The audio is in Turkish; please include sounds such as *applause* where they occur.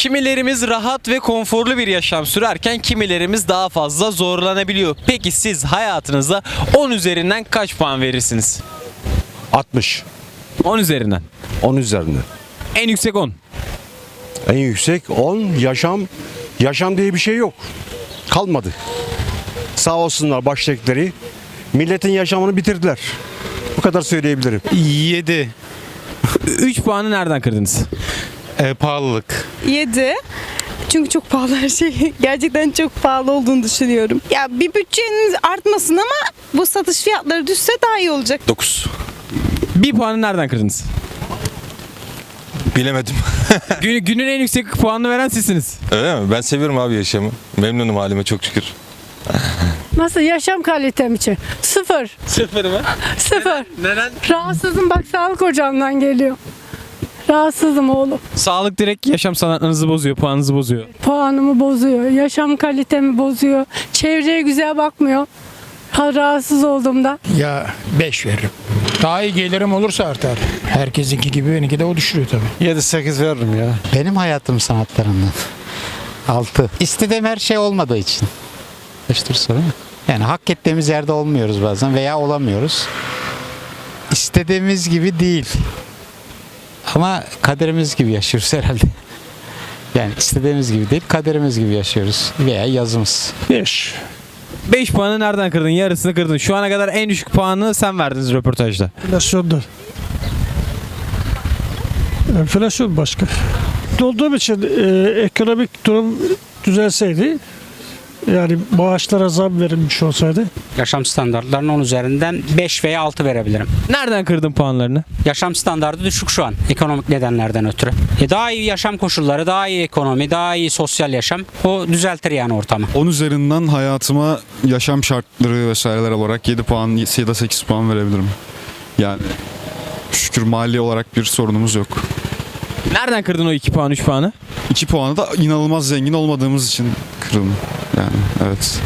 Kimilerimiz rahat ve konforlu bir yaşam sürerken kimilerimiz daha fazla zorlanabiliyor. Peki siz hayatınızda 10 üzerinden kaç puan verirsiniz? 60. 10 üzerinden. 10 üzerinde. En yüksek 10. En yüksek 10 yaşam. Yaşam diye bir şey yok. Kalmadı. Sağ olsunlar baştakileri. Milletin yaşamını bitirdiler. Bu kadar söyleyebilirim. 7. 3 puanı nereden kırdınız? E, pahalılık. 7. Çünkü çok pahalı her şey. *laughs* Gerçekten çok pahalı olduğunu düşünüyorum. Ya bir bütçeniz artmasın ama bu satış fiyatları düşse daha iyi olacak. 9. 1 puanı nereden kırdınız? Bilemedim. *laughs* Gün, günün en yüksek puanını veren sizsiniz. Öyle mi? Ben seviyorum abi yaşamı. Memnunum halime çok şükür. *laughs* Nasıl yaşam kalitem için? Sıfır. Sıfır mı? Sıfır. Neden? Rahatsızım bak sağlık ocağından geliyor. Rahatsızım oğlum. Sağlık direkt yaşam sanatlarınızı bozuyor, puanınızı bozuyor. Puanımı bozuyor. Yaşam kalitemi bozuyor. Çevreye güzel bakmıyor. Ha, rahatsız olduğumda. Ya 5 veririm. Daha iyi gelirim olursa artar. Herkesinki gibi benimki de o düşürüyor tabii. 7-8 veririm ya. Benim hayatım sanatlarından. 6. İstediğim her şey olmadığı için. İşte soru? Yani hak ettiğimiz yerde olmuyoruz bazen veya olamıyoruz. İstediğimiz gibi değil. Ama kaderimiz gibi yaşıyoruz herhalde. *laughs* Yani istediğimiz gibi değil, kaderimiz gibi yaşıyoruz. Veya yazımız. 5. 5 puanı nereden kırdın? Yarısını kırdın. Şu ana kadar en düşük puanı sen verdiniz röportajda. Enflasyondan. Enflasyon başka. Olduğum için e, ekonomik durum düzelseydi yani maaşlara zam verilmiş olsaydı Yaşam standartlarının 10 üzerinden 5 veya 6 verebilirim. Nereden kırdın puanlarını? Yaşam standartı düşük şu an ekonomik nedenlerden ötürü. E daha iyi yaşam koşulları, daha iyi ekonomi, daha iyi sosyal yaşam o düzeltir yani ortamı. 10 üzerinden hayatıma yaşam şartları vesaireler olarak 7 puan ya da 8 puan verebilirim. Yani şükür mali olarak bir sorunumuz yok. Nereden kırdın o 2 puan, 3 puanı? 2 puanı da inanılmaz zengin olmadığımız için kırıldım. Yani evet.